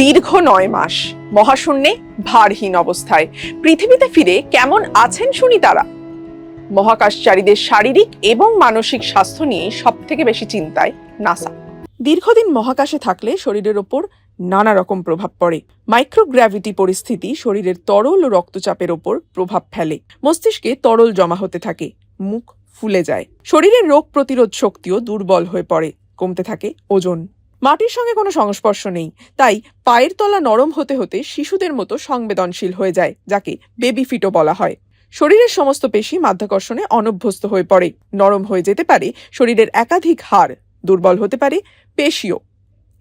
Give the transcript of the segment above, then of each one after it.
দীর্ঘ নয় মাস। মহাশূন্যে ভারহীন অবস্থায়। পৃথিবীতে ফিরে কেমন আছেন শুনি তারা? মহাকাশচারীদের শারীরিক এবং মানসিক স্বাস্থ্য নিয়ে সব থেকে বেশি চিন্তায় নাসা। দীর্ঘদিন মহাকাশে থাকলে শরীরের ওপর নানা রকম প্রভাব পড়ে। মাইক্রোগ্র্যাভিটি পরিস্থিতি শরীরের তরল ও রক্তচাপের ওপর প্রভাব ফেলে। মস্তিষ্কে তরল জমা হতে থাকে, মুখ ফুলে যায়। শরীরের রোগ প্রতিরোধ শক্তিও দুর্বল হয়ে পড়ে, কমতে থাকে ওজন। মাটির সঙ্গে কোনো সংস্পর্শ নেই। তাই পায়ের তলা নরম হতে হতে শিশুদের মতো সংবেদনশীল হয়ে যায়, যাকে বেবি ফিটও বলা হয়। শরীরের সমস্ত পেশি মাধ্যাকর্ষণে অনভ্যস্ত হয়ে পড়ে। নরম হয়ে যেতে পারে শরীরের একাধিক হাড়, দুর্বল হতে পারে পেশিও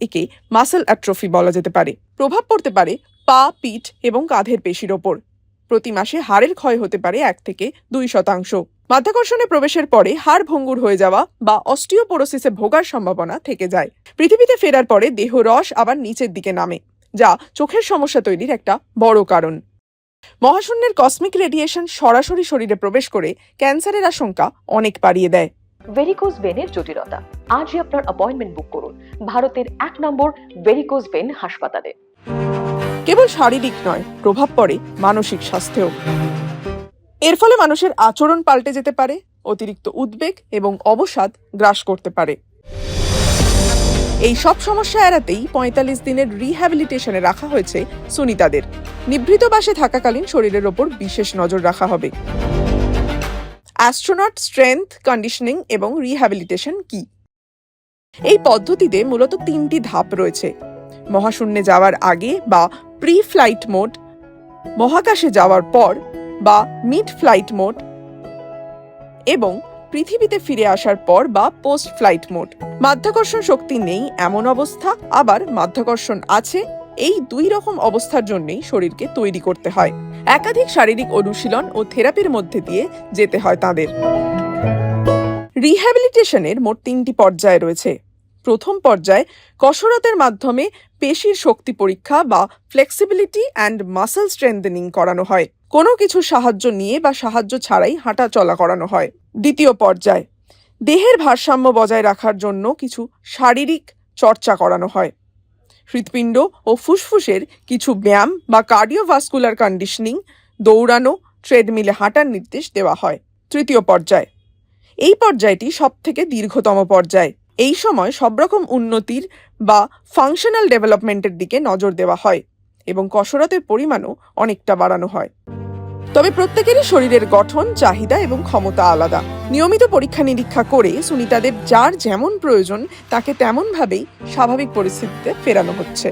একে মাসেল অ্যাট্রফি বলা যেতে পারে। প্রভাব পড়তে পারে পা, পিঠ এবং কাঁধের পেশির ওপর। প্রতি মাসে হাড়ের ক্ষয় হতে পারে এক থেকে দুই শতাংশ। মাধ্যাকর্ষণে প্রবেশের পরে হাড় ভঙ্গুর হয়ে যাওয়া বা অস্টিওপোরোসিসে ভোগার সম্ভাবনা থেকে যায়। পৃথিবীতে ফেরার পরে দেহ রস আবার নিচের দিকে নামে যা চোখের সমস্যা তৈরির একটা বড় কারণ। মহাশূন্যের কসমিক রেডিয়েশন সরাসরি শরীরে প্রবেশ করে ক্যান্সারের আশঙ্কা অনেক বাড়িয়ে দেয়। ভেরিকোজ ভেনের জটিলতা। আজই আপনার অ্যাপয়েন্টমেন্ট বুক করুন। ভারতের এক নম্বর ভেরিকোজ ভেন হাসপাতালে। কেবল শারীরিক নয় প্রভাব পড়ে মানসিক স্বাস্থ্যেও। এর ফলে মানুষের আচরণ পাল্টে যেতে পারে, অতিরিক্ত উদ্বেগ এবং অবসাদ গ্রাস করতে পারে। এই সব সমস্যা এড়াতেই পঁয়তাল্লিশ দিনের রিহ্যাবিলিটেশনে রাখা হয়েছে সুনিতাদের। নিভৃত বাসে থাকাকালীন শরীরের ওপর বিশেষ নজর রাখা হবে। অ্যাস্ট্রোনট স্ট্রেংথ কন্ডিশনিং এবং রিহ্যাবিলিটেশন কি? এই পদ্ধতিতে মূলত তিনটি ধাপ রয়েছে। মহাশূন্যে যাওয়ার আগে বা প্রি ফ্লাইট মোড মহাকাশে যাওয়ার পর বা মিড ফ্লাইট মোড এবং পৃথিবীতে ফিরে আসার পর বা পোস্ট ফ্লাইট মোড। মাধ্যাকর্ষণ শক্তি নেই এমন অবস্থা, আবার মাধ্যাকর্ষণ আছে, এই দুই রকম অবস্থার জন্যই শরীরকে তৈরি করতে হয়। একাধিক শারীরিক অনুশীলন ও থেরাপির মধ্যে দিয়ে যেতে হয় তাদের। রিহ্যাবিলিটেশনের মোট তিনটি পর্যায় রয়েছে। প্রথম পর্যায়ে কসরতের মাধ্যমে পেশির শক্তি পরীক্ষা বা ফ্লেক্সিবিলিটি অ্যান্ড মাসেল স্ট্রেংথেনিং করানো হয়। কোনো কিছু সাহায্য নিয়ে বা সাহায্য ছাড়াই হাঁটা চলা করানো হয়। দ্বিতীয় পর্যায়, দেহের ভারসাম্য বজায় রাখার জন্য কিছু শারীরিক চর্চা করানো হয়। হৃৎপিণ্ড ও ফুসফুসের কিছু ব্যায়াম বা কার্ডিওভাস্কুলার কন্ডিশনিং দৌড়ানো ট্রেডমিলে হাঁটার নির্দেশ দেওয়া হয়। তৃতীয় পর্যায়, এই পর্যায়টি সব থেকে দীর্ঘতম পর্যায়। এই সময় সব রকম উন্নতির বা ফাংশনাল ডেভেলপমেন্টের দিকে নজর দেওয়া হয় এবং কসরতের পরিমাণও অনেকটা বাড়ানো হয়। তবে প্রত্যেকেরই শরীরের গঠন, চাহিদা এবং ক্ষমতা আলাদা। নিয়মিত পরীক্ষা নিরীক্ষা করে সুনিতাদের যার যেমন প্রয়োজন তাকে তেমনভাবেই স্বাভাবিক পরিস্থিতিতে ফেরানো হচ্ছে।